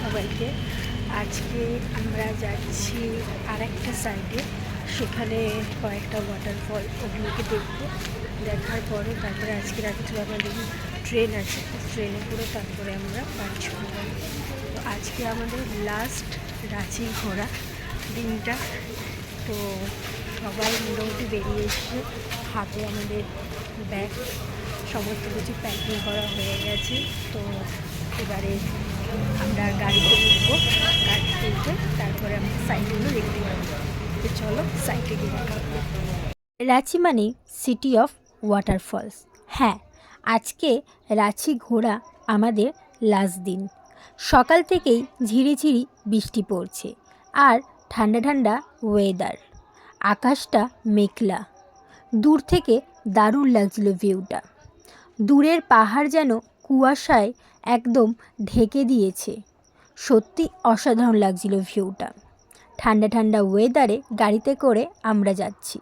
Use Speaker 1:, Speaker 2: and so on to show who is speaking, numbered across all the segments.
Speaker 1: সবাইকে। আজকে আমরা যাচ্ছি আর একটা সাইডে সেখানে কয়েকটা ওয়াটারফল ওগুলোকে দেখব। দেখার পরে তারপরে আজকে রাত্রে আমাদের ট্রেন আছে। ট্রেনে করে তারপরে আমরা বাড়ি তো আজকে আমাদের লাস্ট রাঁচি ঘোরা দিনটা। তো সবাই মোটামুটি বেরিয়ে এসছে। হাতে আমাদের ব্যাগ সমস্ত কিছু প্যাকিং করা হয়ে গেছে। তো এবারে আমরা গাড়িতে উঠবো। গাড়িতে উঠে তারপরে আমরা সাইটগুলো দেখতে পাবো তো চলো সাইটে গিয়ে
Speaker 2: রাঁচি মানে সিটি অফ ওয়াটারফলস হ্যাঁ আজকে রাঁচি ঘোরা আমাদের লাস্ট দিন। সকাল থেকেই ঝিরিঝিরি বৃষ্টি পড়ছে আর ঠান্ডা ঠান্ডা ওয়েদার আকাশটা মেঘলা। দূর থেকে দারুণ লাগছিল ভিউটা দূরের পাহাড় যেন কুয়াশায় একদম ঢেকে দিয়েছে। সত্যি অসাধারণ লাগছিল ভিউটা। ঠান্ডা ঠান্ডা ওয়েদারে গাড়িতে করে আমরা যাচ্ছি।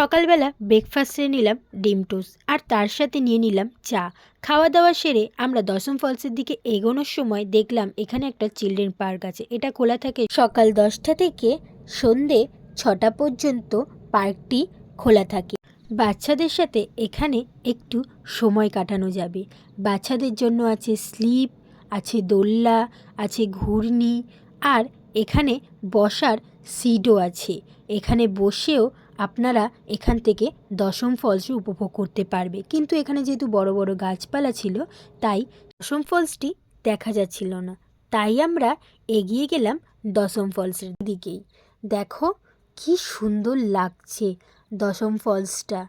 Speaker 2: সকালবেলা ব্রেকফাস্টে নিলাম ডিম টোস্ট আর তার সাথে নিয়ে নিলাম চা। খাওয়া দাওয়া সেরে আমরা দশম ফলসের দিকে এগোনোর সময় দেখলাম এখানে একটা চিলড্রেন পার্ক আছে। এটা খোলা থাকে সকাল দশটা থেকে সন্ধে ছটা পর্যন্ত পার্কটি খোলা থাকে। বাচ্চাদের সাথে এখানে একটু সময় কাটানো যাবে। বাচ্চাদের জন্য আছে স্লিপ আছে দোল্লা আছে ঘূর্ণি আর এখানে বসার সিটও আছে। এখানে বসেও আপনারা এখান থেকে দশম ফলসটি উপভোগ করতে পারবে। কিন্তু এখানে যেহেতু বড় বড় গাছপালা ছিল, তাই দশম ফলসটি দেখা যাচ্ছিল না। তাই আমরা এগিয়ে গেলাম দশম ফলসের দিকেই। দেখো কি সুন্দর লাগছে দশম ফলসটা।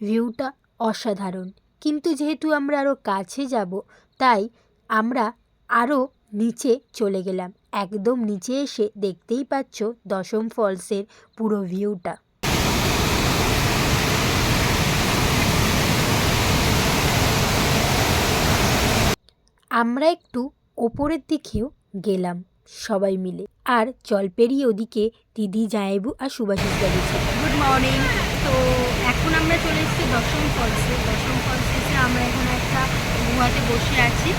Speaker 2: ভিউটা অসাধারণ। কিন্তু যেহেতু আমরা আরও কাছে যাব, তাই আমরা আরও নিচে চলে গেলাম। একদম নিচে এসে দেখতেই পাচ্ছ দশম ফলসের পুরো ভিউটা। আমরা একটু ওপরের দিকেও গেলাম সবাই মিলে। আর জল পেরিয়ে ওদিকে দিদি জায়েবু আর সুভাষিস
Speaker 1: গুড মর্নিং তো এখন আমরা চলে এসেছি দশম ফলসে দশম ফলসে এসে আমরা এখানে একটা গুহাতে বসে আছি।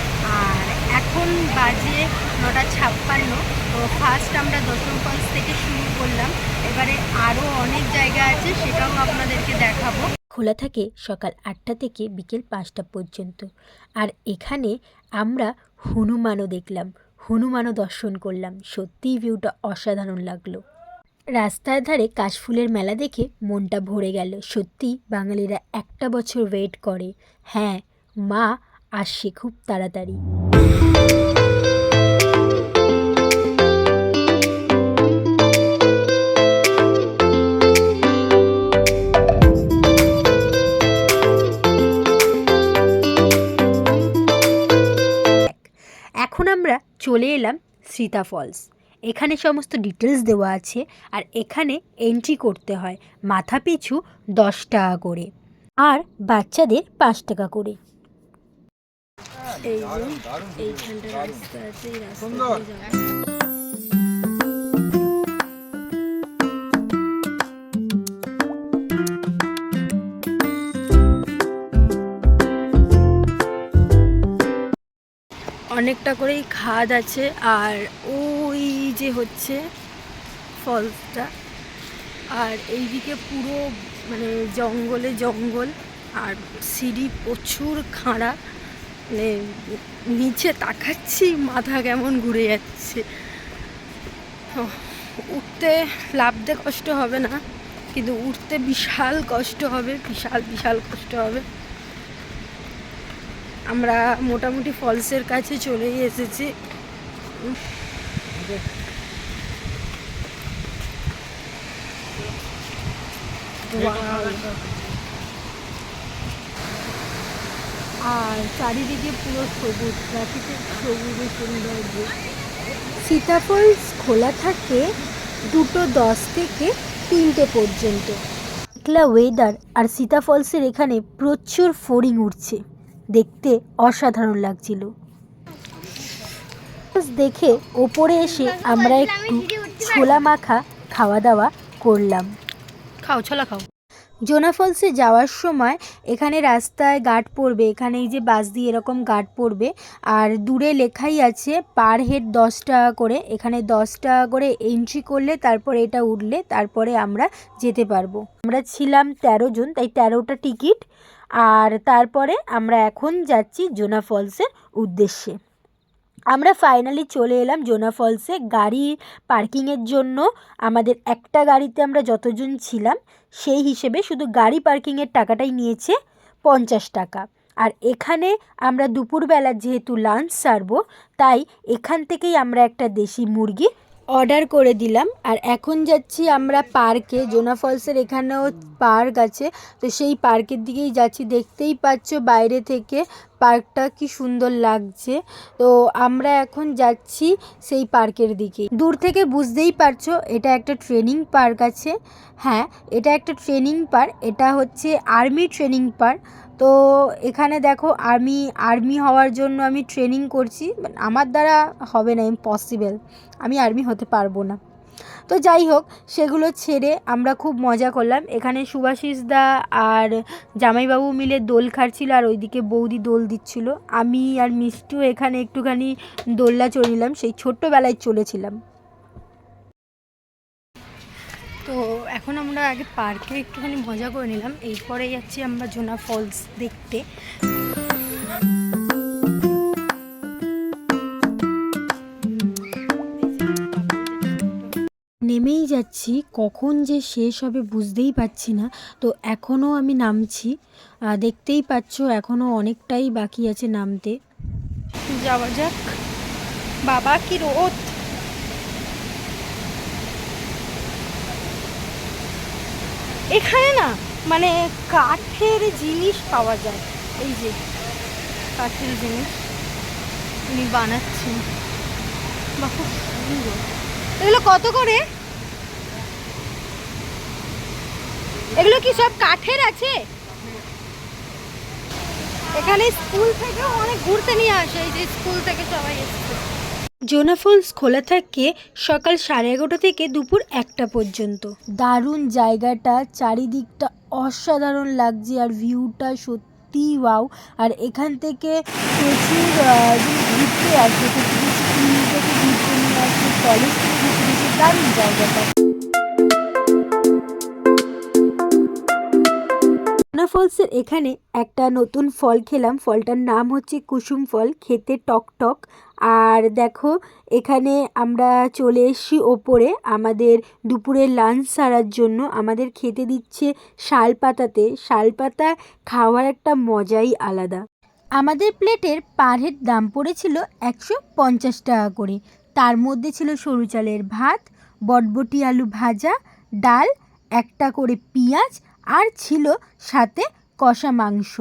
Speaker 1: আর এখন বাজে নটা ছাপ্পান্ন। তো ফার্স্ট আমরা দশম ফলস থেকে শুরু করলাম। এবারে আরও অনেক জায়গা আছে, সেটাও আপনাদেরকে দেখাবো।
Speaker 2: খোলা থাকে সকাল আটটা থেকে বিকেল পাঁচটা পর্যন্ত। আর এখানে আমরা হনুমানও দেখলাম, হনুমানও দর্শন করলাম। সত্যিই ভিউটা অসাধারণ লাগল। রাস্তার ধারে কাশফুলের মেলা দেখে মনটা ভরে গেল। সত্যি বাঙালিরা একটা বছর ওয়েট করে। হ্যাঁ মা আসছে খুব তাড়াতাড়ি। চলে এলাম সীতা ফলস। এখানে সমস্ত ডিটেলস দেওয়া আছে আর এখানে এন্ট্রি করতে হয় মাথা পিছু দশ টাকা করে আর বাচ্চাদের পাঁচ টাকা করে।
Speaker 1: এই এইখানটা রাস্তা আছে অনেকটা করেই খাদ আছে আর ওই যে হচ্ছে ফলসটা আর এইদিকে পুরো মানে জঙ্গলে জঙ্গল আর সিঁড়ি প্রচুর খাঁড়া। মানে নিচে তাকাচ্ছি, মাথা কেমন ঘুরে যাচ্ছে। উঠতে লাভতে কষ্ট হবে না, কিন্তু উঠতে বিশাল কষ্ট হবে, বিশাল বিশাল কষ্ট হবে। আমরা মোটামুটি ফলসের কাছে চলেই এসেছি। আর চারিদিকে পুরো সবুজ, প্রাকৃতিক সবুজের সৌন্দর্য
Speaker 2: সীতাফলস খোলা থাকে দুটো দশ থেকে তিনটে পর্যন্ত। মেঘলা ওয়েদার আর সীতাফলসের এখানে প্রচুর ফড়িং উঠছে। দেখতে অসাধারণ লাগছিল। দেখে ওপরে এসে আমরা একটু ছোলা মাখা খাওয়া দাওয়া করলাম।
Speaker 1: খাও ছোলা খাও।
Speaker 2: জোনা ফলসে যাওয়ার সময় এখানে রাস্তায় গার্ড পড়বে এখানে এই যে বাস দিয়ে এরকম গার্ড পড়বে আর দূরে লেখাই আছে পার হেড দশ টাকা করে এখানে দশ টাকা করে এন্ট্রি করলে তারপরে এটা উঠলে তারপরে আমরা যেতে পারব। আমরা ছিলাম তেরো জন তাই তেরোটা টিকিট আর তারপরে আমরা এখন যাচ্ছি জোনা ফলসের উদ্দেশ্যে। আমরা ফাইনালি চলে এলাম জোনা ফলসে। গাড়ি পার্কিংয়ের জন্য আমাদের একটা গাড়িতে আমরা যতজন ছিলাম, সেই হিসেবে শুধু গাড়ি পার্কিংয়ের টাকাটাই নিয়েছে পঞ্চাশ টাকা। আর এখানে আমরা দুপুরবেলা যেহেতু লাঞ্চ সারবো, তাই এখান থেকেই আমরা একটা দেশি মুরগি অর্ডার করে দিলাম। আর এখন যাচ্ছি আমরা পার্কে। জোনা ফলসের এখানেও পার্ক আছে। তো সেই পার্কের দিকেই যাচ্ছি। দেখতেই পাচ্ছ বাইরে থেকে পার্কটা কি সুন্দর লাগছে। তো আমরা এখন যাচ্ছি সেই পার্কের দিকে। দূর থেকে বুঝতেই পারছ, এটা একটা ট্রেনিং পার্ক আছে। হ্যাঁ এটা একটা ট্রেনিং পার্ক। এটা হচ্ছে আর্মি ট্রেনিং পার্ক। তো এখানে দেখো আমি আর্মি হওয়ার জন্য আমি ট্রেনিং করছি আমার দ্বারা হবে না ইম্পসিবল আমি আর্মি হতে পারব না। তো যাই হোক, সেগুলো ছেড়ে আমরা খুব মজা করলাম। এখানে সুভাষিস দা আর জামাইবাবু মিলে দোল খাচ্ছিল আর ওইদিকে বৌদি দোল দিচ্ছিল। আমি আর মিষ্টিও এখানে একটুখানি দোলনা চড়িলাম, সেই ছোট্টবেলায় চলেছিলাম
Speaker 1: তো এখন আমরা আগে পার্কে একটুখানি মজা করে নিলাম। এরপরে যাচ্ছি আমরা জোনা ফলস দেখতে।
Speaker 2: নেমেই যাচ্ছি কখন যে শেষ হবে বুঝতেই পারছি না। তো এখনও আমি নামছি। দেখতেই পাচ্ছ এখনও অনেকটাই বাকি আছে নামতে।
Speaker 1: যাওয়া যাক। বাবা কি রোদ? এখানে না মানে কাঠের জিনিস পাওয়া যায়। এই যে, কাঠের জিনিস উনি বানাচ্ছেন। বা খুব সুন্দর। এগুলো কত করে? এগুলো কি সব কাঠের আছে? এখানে স্কুল থেকে অনেক ঘুরতে নিয়ে আসে, এই যে স্কুল থেকে সবাই এসছে।
Speaker 2: জোনা ফলস খোলা থাকে সকাল সাড়ে এগারোটা থেকে দুপুর একটা পর্যন্ত। দারুণ জায়গাটা, চারিদিকটা অসাধারণ লাগছে আর ভিউটা সত্যি ওয়াও। আর এখান থেকে প্রচুর ঘুরতে আসবে ঘুরতে নিয়ে আসবে, কলেজ থেকে ঘুরতে দারুণ জায়গাটা। ফলসের এখানে একটা নতুন ফল খেলাম। ফলটার নাম হচ্ছে কুসুম ফল। খেতে টক টক। আর দেখো, এখানে আমরা চলে এসেছি ওপরে। আমাদের দুপুরে লাঞ্চ সারার জন্য। আমাদের খেতে দিচ্ছে শাল পাতাতে। শাল পাতা খাওয়ার একটা মজাই আলাদা। আমাদের প্লেটের পার হেড দাম পড়েছিল একশো পঞ্চাশ টাকা করে। তার মধ্যে ছিল সরু চালের ভাত, বটবটি আলু ভাজা, ডাল, একটা করে পেঁয়াজ আর ছিল সাথে কষা মাংস।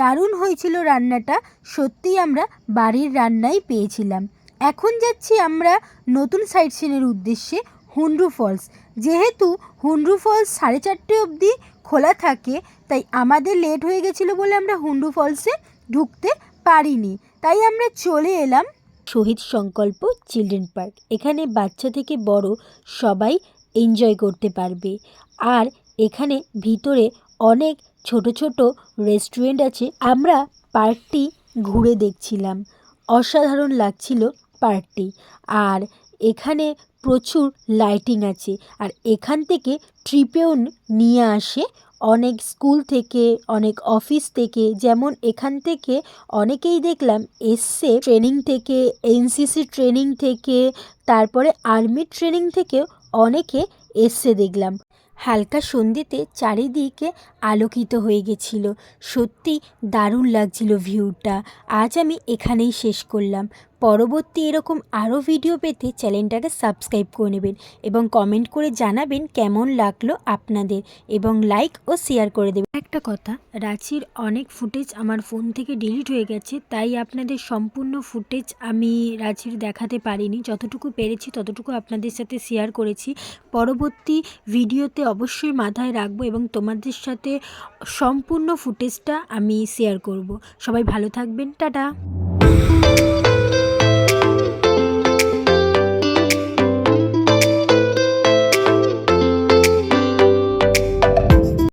Speaker 2: দারুণ হয়েছিল রান্নাটা। সত্যিই আমরা বাড়ির রান্নাই পেয়েছিলাম। এখন যাচ্ছি আমরা নতুন সাইট সিনের উদ্দেশ্যে হুন্ডু ফলস যেহেতু হুন্ডু ফলস সাড়ে চারটে অবধি খোলা থাকে, তাই আমাদের লেট হয়ে গেছিল বলে আমরা হুন্ডু ফলসে ঢুকতে পারিনি। তাই আমরা চলে এলাম শহীদ সংকল্প চিলড্রেন পার্ক। এখানে বাচ্চা থেকে বড় সবাই এনজয় করতে পারবে। আর এখানে ভিতরে অনেক ছোট ছোট রেস্টুরেন্ট আছে। আমরা পার্কটি ঘুরে দেখছিলাম। অসাধারণ লাগছিল পার্কটি। আর এখানে প্রচুর লাইটিং আছে। আর এখান থেকে ট্রিপেও নিয়ে আসে অনেক স্কুল থেকে, অনেক অফিস থেকে। যেমন এখান থেকে অনেকেই দেখলাম এসছে ট্রেনিং থেকে এনসিসি ট্রেনিং থেকে, তারপরে আর্মি ট্রেনিং থেকেও অনেকে এসছে দেখলাম। হালকা সন্ধ্যেতে চারিদিকে আলোকিত হয়ে গেছিল। সত্যি দারুণ লাগছিল ভিউটা। আজ আমি এখানেই শেষ করলাম। পরবর্তী এরকম আরও ভিডিও পেতে চ্যানেলটাকে সাবস্ক্রাইব করে নেবেন এবং কমেন্ট করে জানাবেন কেমন লাগল আপনাদের এবং লাইক ও শেয়ার করে দেবেন। একটা কথা, রাঁচির অনেক ফুটেজ আমার ফোন থেকে ডিলিট হয়ে গেছে, তাই আপনাদের সম্পূর্ণ ফুটেজ আমি রাঁচির দেখাতে পারিনি। যতটুকু পেরেছি ততটুকু আপনাদের সাথে শেয়ার করেছি। পরবর্তী ভিডিওতে অবশ্যই মাথায় রাখব এবং তোমাদের সাথে সম্পূর্ণ ফুটেজটা আমি শেয়ার করব। সবাই ভালো থাকবেন, টাটা।